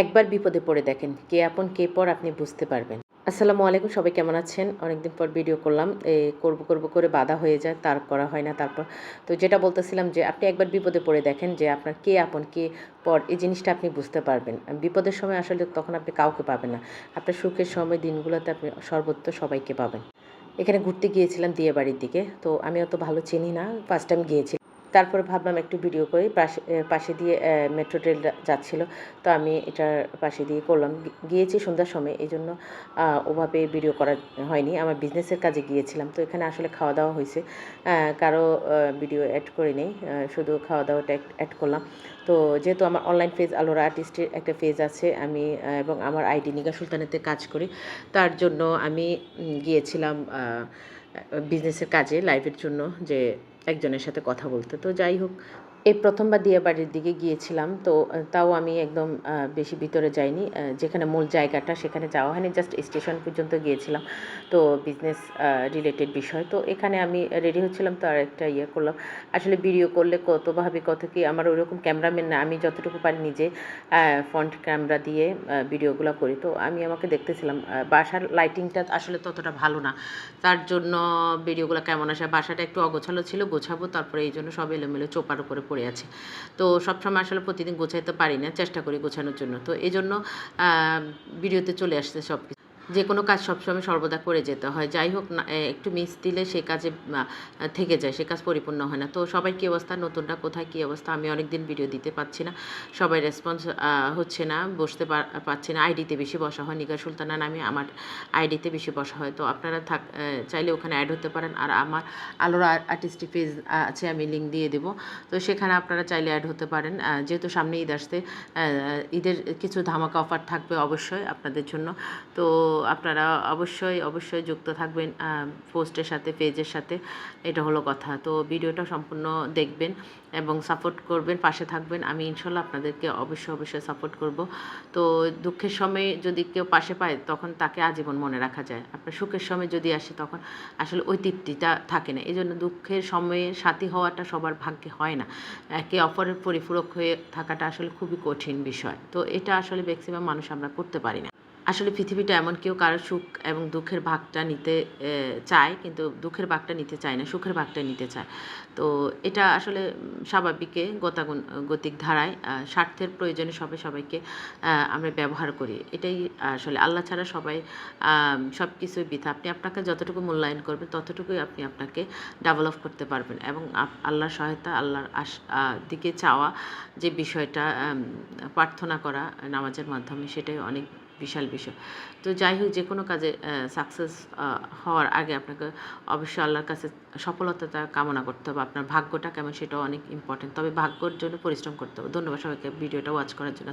একবার বিপদে পড়ে দেখেন কে আপন, কে পর আপনি বুঝতে পারবেন। আসসালামু আলাইকুম, সবাই কেমন আছেন? অনেকদিন পর ভিডিও করলাম এই করব করব করে বাধা হয়ে যায়, তার করা হয় না, তারপর। তো যেটা বলতেছিলাম যে, আপনি একবার বিপদে পড়ে দেখেন যে, আপনার কে আপন, কে পর, এই জিনিসটা আপনি বুঝতে পারবেন। বিপদের সময় আসলে তখন আপনি কাউকে পাবেন না। আপনার সুখের সময় দিনগুলোতে আপনি সর্বত্র সবাইকে পাবেন। এখানে ঘুরতে গিয়েছিলাম দিয়ে বাড়ির দিকে, তো আমি অত ভালো চিনি না ফার্স্ট টাইম গিয়েছি। তারপরে ভাবলাম একটু ভিডিও করি, পাশে পাশে দিয়ে মেট্রো ট্রেন যাচ্ছিল। তো আমি এটার পাশে দিয়ে করলাম। গিয়েছি সন্ধ্যার সময় এই জন্য ওভাবে ভিডিও করা হয়নি। আমার বিজনেসের কাজে গিয়েছিলাম, তো এখানে আসলে খাওয়া দাওয়া হয়েছে। কারও ভিডিও অ্যাড করে নেই শুধু খাওয়া দাওয়াটা অ্যাড করলাম। তো যেহেতু আমার অনলাইন পেজ আলোরা আর্টিস্টের একটা পেজ আছে, আমি এবং আমার আইডি নিগা সুলতানেতে কাজ করি, তার জন্য আমি গিয়েছিলাম বিজনেসের কাজে লাইভের জন্য যে একজনের সাথে কথা বলতে। তো যাই হোক এই প্রথমবার দিয়ে বাড়ির দিকে গিয়েছিলাম, তো তাও আমি একদম বেশি ভিতরে যাইনি যেখানে মূল জায়গাটা সেখানে যাওয়া হয়নি জাস্ট স্টেশন পর্যন্ত গিয়েছিলাম, তো বিজনেস রিলেটেড বিষয়, তো এখানে আমি রেডি হচ্ছিলাম, তো আর একটা ইয়ে করলাম, আসলে ভিডিও করলে কত ভাবে, কত কি, আমার ওরকম ক্যামেরাম্যান না, আমি যতটুকু পারি নিজে ফ্রন্ট ক্যামেরা দিয়ে ভিডিওগুলো করি, তো আমি আমাকে দেখতেছিলাম বাসার লাইটিংটা আসলে ততটা ভালো না, তার জন্য ভিডিওগুলো কেমন আসে, বাসাটা একটু অগোছালো ছিল, গোছাবো, তারপরে এই জন্য সব এলোমেলো চোপার উপরে পড়ে আছে। তো সবসময় আসলে প্রতিদিন গোছাইতে পারি না, চেষ্টা করি গোছানোর জন্য। তো এই জন্য ভিডিওতে চলে আসছে সব কিছু যে কোনো কাজ সবসময় সর্বদা করে যেতে হয়। যাই হোক না একটু মিস দিলে সে কাজে থেকে যায়, সে কাজ পরিপূর্ণ হয় না। তো সবাই কী অবস্থা? নতুনটা কোথায়? কী অবস্থা? আমি অনেক দিন ভিডিও দিতে পারছি না। সবাই রেসপন্স হচ্ছে না, বসতে পার- পারছি না। আইডিতে বেশি বসা হয়। নিগার সুলতানা নামে আমার আইডিতে বেশি বসা হয়। তো আপনারা থাক চাইলে ওখানে অ্যাড হতে পারেন। আর আমার আলোর আর্টিস্টিক পেজ আছে, আমি লিঙ্ক দিয়ে দেবো। তো সেখানে আপনারা চাইলে অ্যাড হতে পারেন। যেহেতু সামনে ঈদ আসতে ঈদের কিছু ধামাকা অফার থাকবে অবশ্যই আপনাদের জন্য। তো আপনারা অবশ্যই অবশ্যই যুক্ত থাকবেন পোস্টের সাথে, পেজের সাথে। এটা হলো কথা। তো ভিডিওটা সম্পূর্ণ দেখবেন এবং সাপোর্ট করবেন, পাশে থাকবেন। আমি ইনশাল্লাহ আপনাদেরকে অবশ্যই অবশ্যই সাপোর্ট করব। তো দুঃখের সময় যদি কেউ পাশে পায়, তখন তাকে আজীবন মনে রাখা যায়। আপনার সুখের সময় যদি আসে, তখন আসলে ওই তৃপ্তিটা থাকে না। এই জন্য দুঃখের সময়ে সাথী হওয়াটা সবার ভাগ্যে হয় না। একে অপরের পরিপূরক হয়ে থাকাটা আসলে খুবই কঠিন বিষয়। তো এটা আসলে ম্যাক্সিমাম মানুষ আমরা করতে পারি না। আসলে পৃথিবীটা এমন কেউ কারও সুখ এবং দুঃখের ভাগটা নিতে চায়, কিন্তু দুঃখের ভাগটা নিতে চায় না, সুখের ভাগটা নিতে চায়। তো এটা আসলে স্বাভাবিকে গতাগুণ গতিক ধারায় স্বার্থের প্রয়োজনে সবাই সবাইকে আমরা ব্যবহার করি। এটাই আসলে আল্লাহ ছাড়া সবাই সব কিছুই বৃথা। আপনি আপনাকে যতটুকু মূল্যায়ন করবেন, ততটুকুই আপনি আপনাকে ডেভেলপ করতে পারবেন এবং আল্লাহর সহায়তা, আল্লাহর আশ দিকে চাওয়া যে বিষয়টা প্রার্থনা করা নামাজের মাধ্যমে, সেটাই অনেক বিশাল বিষয়। তো যাই হোক যে কোনো কাজে সাকসেস হওয়ার আগে আপনাকে অবশ্যই আল্লাহর কাছে সফলতাটা কামনা করতে হবে। আপনার ভাগ্যটা কেমন সেটা অনেক ইম্পর্টেন্ট তবে ভাগ্যর জন্য পরিশ্রম করতে হবে। ধন্যবাদ সবাইকে ভিডিওটা ওয়াচ করার জন্য।